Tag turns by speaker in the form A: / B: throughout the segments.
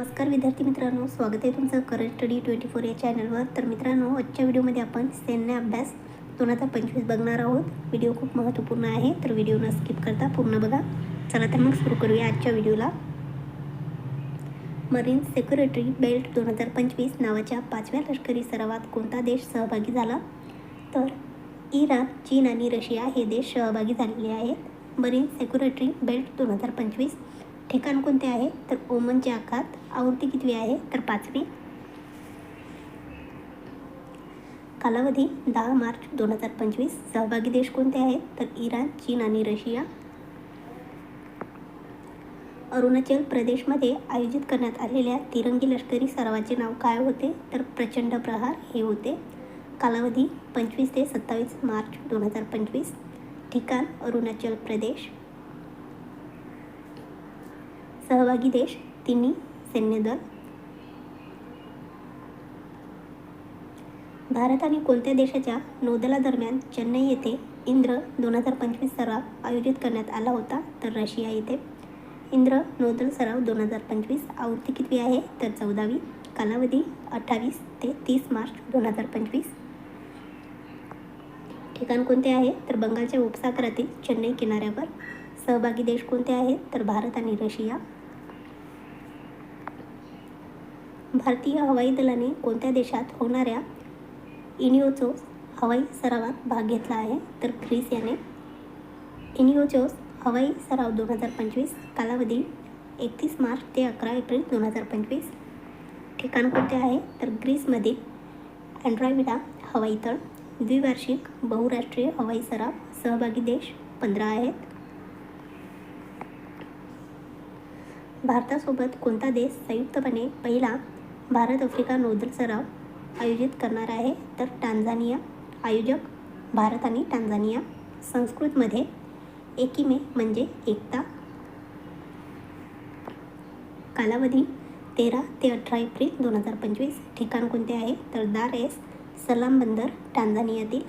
A: नमस्कार विद्यार्थी मित्रांनो स्वागत आहे तुमचं करंट स्टडी ट्वेंटी फोर या चॅनलवर. तर मित्रांनो आजच्या व्हिडिओमध्ये आपण सैन्य अभ्यास दोन हजार पंचवीस बघणार आहोत. व्हिडिओ खूप महत्त्वपूर्ण आहे तर व्हिडिओ न स्किप करता पूर्ण बघा. चला तर मग सुरू करूया आजच्या व्हिडिओला. मरीन सेक्युरिटरी बेल्ट दोन हजार पंचवीस नावाच्या पाचव्या लष्करी सरावात कोणता देश सहभागी झाला? तर इराण चीन आणि रशिया हे देश सहभागी झालेले आहेत. मरीन सेक्युरिटरी बेल्ट दोन हजार पंचवीस ठिकाण कोणते आहे? तर ओमनच्या आखात. आवृत्ती कितवी आहे? तर पाचवी. कालावधी दहा मार्च दोन हजार पंचवीस. सहभागी देश कोणते आहेत तर इराण चीन आणि रशिया. अरुणाचल प्रदेशमध्ये आयोजित करण्यात आलेल्या तिरंगी लष्करी सरावाचे नाव काय होते? तर प्रचंड प्रहार हे होते. कालावधी पंचवीस ते सत्तावीस मार्च दोन हजार पंचवीस. ठिकाण अरुणाचल प्रदेश. सहभागी देश तिन्ही सैन्यदल भारत आणि कोणत्या देशाच्या नौदलादरम्यान चेन्नई येथे इंद्र दोन हजार पंचवीस सराव आयोजित करण्यात आला होता तर रशिया येथे. इंद्र नौदल सराव दोन हजार पंचवीस आवृत्ती कितवी आहे तर चौदावी कालावधी अठ्ठावीस ते तीस मार्च दोन हजार पंचवीस. ठिकाण कोणते आहे तर बंगालच्या उपसागरातील चेन्नई किनाऱ्यावर. सहभागी देश कोणते आहेत तर भारत आणि रशिया. भारतीय हवाई दलाने कोणत्या देशात होणाऱ्या इनिओचोस हवाई सरावात भाग घेतला आहे? तर ग्रीस याने. इनिओचोस हवाई सराव दोन हजार पंचवीस कालावधी एकतीस मार्च ते अकरा एप्रिल दोन हजार पंचवीस. ठिकाण कोणते आहे? तर ग्रीसमधील अँड्रॉयविडा हवाई तळ. द्विवार्षिक बहुराष्ट्रीय हवाई सराव सहभागी देश पंधरा आहेत. भारतासोबत कोणता देश संयुक्तपणे पहिला भारत आफ्रिका नौदल सराव आयोजित करणार आहे. तर टांझानिया आयोजक भारत आणि टांझानिया संस्कृतमध्ये एकीमे म्हणजे एकता. कालावधी तेरा ते अठरा एप्रिल दोन हजार पंचवीस. ठिकाण कोणते आहे? तर दार एस सलाम बंदर टांझानियातील.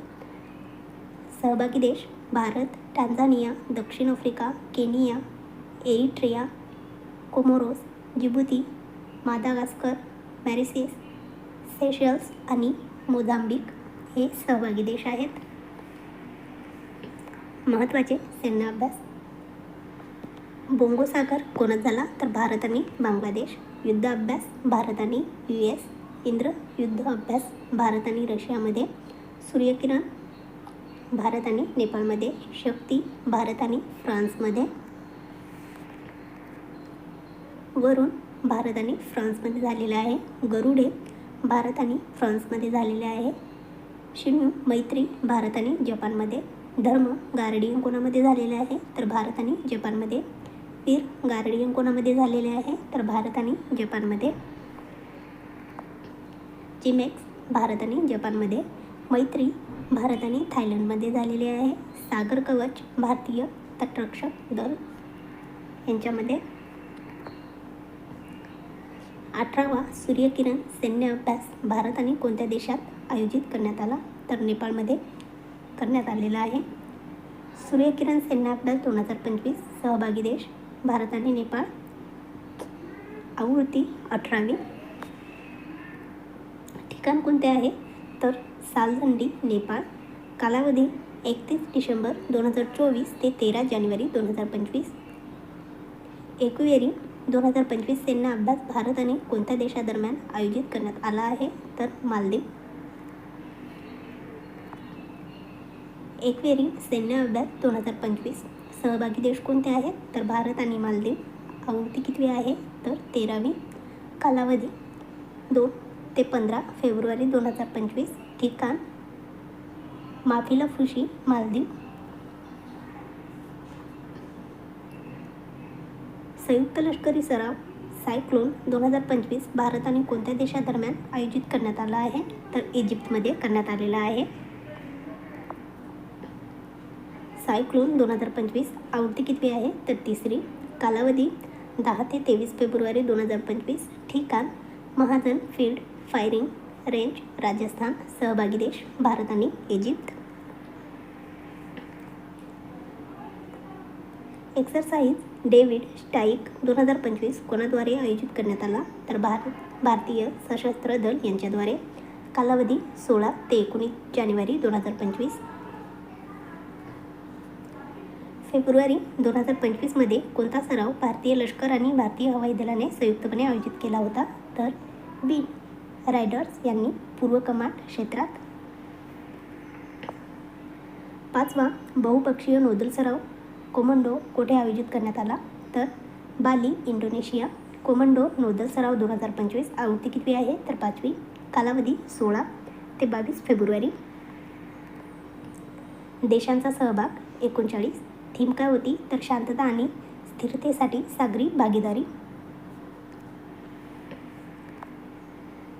A: सहभागी देश भारत टांझानिया दक्षिण Africa Kenya Eritrea Comoros Djibouti Madagascar Mauritius Seychelles आणि मोझांबिक हे सहभागी देश आहेत. महत्त्वाचे सैन्य अभ्यास. बोंगो सागर कोणात झाला तर भारत आणि बांगलादेश. युद्ध अभ्यास भारत आणि यू एस. इंद्र युद्ध अभ्यास भारत आणि रशियामध्ये. सूर्यकिरण भारत आणि नेपाळमध्ये. शक्ती भारत आणि फ्रान्समध्ये. वरून भारत आणि फ्रान्समध्ये झालेला आहे. गरुडे भारत आणि फ्रान्समध्ये झालेले आहे. शिन्यू मैत्री भारत आणि जपानमध्ये. धर्म गार्डियन कोणामध्ये झालेले आहे? तर भारत आणि जपानमध्ये. वीर गार्डियन कोणामध्ये झालेले आहे? तर भारत आणि जपानमध्ये. जिमेक्स भारत आणि जपानमध्ये. मैत्री भारत आणि थायलंडमध्ये झालेले आहे. सागर कवच भारतीय तटरक्षक दल यांच्यामध्ये. अठरावा सूर्यकिरण सैन्य अभ्यास भारत आणि कोणत्या देशात आयोजित करण्यात आला? तर नेपाळमध्ये करण्यात आलेला आहे. सूर्यकिरण सैन्य अभ्यास दोन हजार पंचवीस सहभागी देश भारत आणि नेपाळ. आवृत्ती अठरावी. ठिकाण कोणते आहे? तर सालझंडी नेपाळ. कालावधी एकतीस डिसेंबर दोन हजार चोवीस ते तेरा जानेवारी दोन हजार पंचवीस. एकवेरी दोन हजार पंचवीस सैन्य अभ्यास भारत आणि कोणत्या देशादरम्यान आयोजित करण्यात आला आहे? तर मालदीव. एकवेरी सैन्य अभ्यास दोन हजार पंचवीस. सहभागी देश कोणते आहेत? तर भारत आणि मालदीव. आवृत्ती कितवी आहे? तर तेरावी. कालावधी. दोन ते पंधरा फेब्रुवारी दोन हजार पंचवीस. ठिकाण. माफिला फुशी मालदीव. संयुक्त लष्करी सराव सायक्लोन दोन हजार पंचवीस भारत आणि कोणत्या देशादरम्यान आयोजित करण्यात आला आहे? तर इजिप्तमध्ये करण्यात आलेला आहे. सायक्लोन दोन हजार पंचवीस आवृत्ती कितवी आहे. तर तिसरी कालावधी दहा ते तेवीस फेब्रुवारी दोन हजार पंचवीस ठिकाण Mahajan field firing range Rajasthan सहभागी देश भारत आणि इजिप्त. एक्सरसाइज डेव्हिड स्टाईक दोन हजार पंचवीस कोणाद्वारे आयोजित करण्यात आला? तर भार भारतीय सशस्त्र दल यांच्याद्वारे. कालावधी सोळा ते एकोणीस जानेवारी दोन हजार पंचवीस. फेब्रुवारी दोन हजार पंचवीसमध्ये कोणता सराव भारतीय लष्कर आणि भारतीय हवाई दलाने संयुक्तपणे आयोजित केला होता? तर बी. रायडर्स यांनी पूर्व कमांड क्षेत्रात. पाचवा बहुपक्षीय नौदल सराव कोमंडो कोठे आयोजित करण्यात आला? तर बाली इंडोनेशिया. कोमंडो नौदल सराव दोन हजार पंचवीस आवृत्ती किती आहे? तर पाचवी. कालावधी सोळा ते बावीस फेब्रुवारी. देशांचा सहभाग एकोणचाळीस. थीम काय होती? तर शांतता आणि स्थिरतेसाठी सागरी भागीदारी.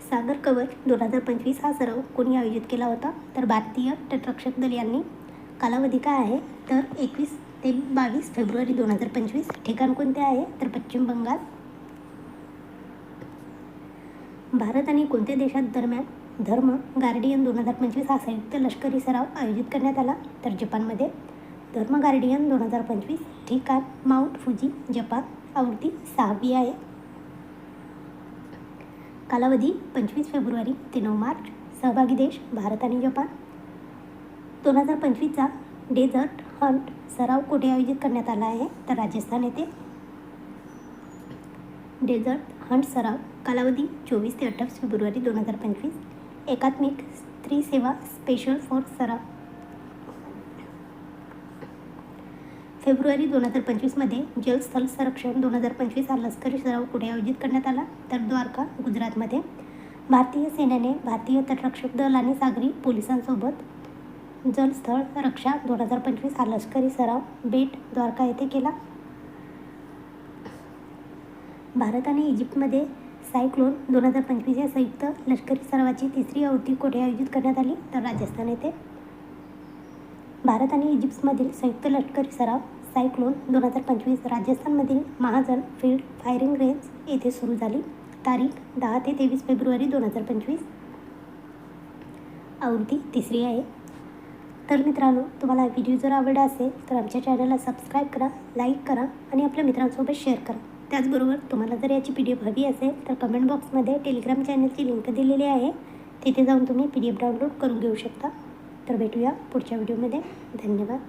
A: सागर कवच दोन हजार पंचवीस हा सराव कोणी आयोजित केला होता? तर भारतीय तटरक्षक दल यांनी. कालावधी काय आहे? तर एकवीस ते बावीस फेब्रुवारी दोन हजार पंचवीस. ठिकाण कोणते आहे? तर पश्चिम बंगाल. भारत आणि कोणत्या देशात दरम्यान धर्म गार्डियन दोन हजार पंचवीस हा संयुक्त लष्करी सराव आयोजित करण्यात आला? तर जपानमध्ये. धर्म गार्डियन दोन हजार पंचवीस. ठिकाण माउंट फुजी जपान. आवृत्ती सहावी आहे. कालावधी पंचवीस फेब्रुवारी ते नऊ मार्च. सहभागी देश भारत आणि जपान. दोन हजार पंचवीसचा डेझर्ट हंट सराव कुठे आयोजित करण्यात आला आहे? तर राजस्थान येथे. डेझर्ट हंट सराव कालावधी चोवीस ते अठ्ठावीस फेब्रुवारी दोन हजार पंचवीस. एकात्मिक स्त्री सेवा स्पेशल फॉर सराव. फेब्रुवारी दोन हजार पंचवीसमध्ये जलस्थल संरक्षण दोन हजार पंचवीस हा लष्करी सराव कुठे आयोजित करण्यात आला? तर द्वारका गुजरातमध्ये. भारतीय सेनेने भारतीय तटरक्षक दल आणि सागरी पोलिसांसोबत जलस्थळ रक्षा दोन हजार पंचवीस हा लष्करी सराव बेट द्वारका येथे केला. भारत आणि इजिप्तमध्ये सायक्लोन दोन हजार पंचवीस या संयुक्त लष्करी सरावाची तिसरी आवृत्ती कोठे आयोजित करण्यात आली? तर राजस्थान येथे. भारत आणि इजिप्तमधील संयुक्त लष्करी सराव सायक्लोन दोन हजार पंचवीस राजस्थानमधील महाजन फील्ड फायरिंग रेंज येथे सुरू झाली. तारीख दहा ते तेवीस फेब्रुवारी दोन हजार पंचवीस. आवृत्ती तिसरी आहे. तर मित्रांनो तुम्हाला व्हिडिओ जर आवडला असेल तर आमच्या चॅनलला सबस्क्राईब करा लाईक करा आणि आपल्या मित्रांसोबत शेअर करा. त्याचबरोबर तुम्हाला जर याची पी डी एफ हवी असेल तर कमेंट बॉक्समध्ये टेलिग्राम चॅनलची लिंक दिलेली आहे. तिथे जाऊन तुम्ही पी डी एफ डाउनलोड करून घेऊ शकता. तर भेटूया पुढच्या व्हिडिओमध्ये. धन्यवाद.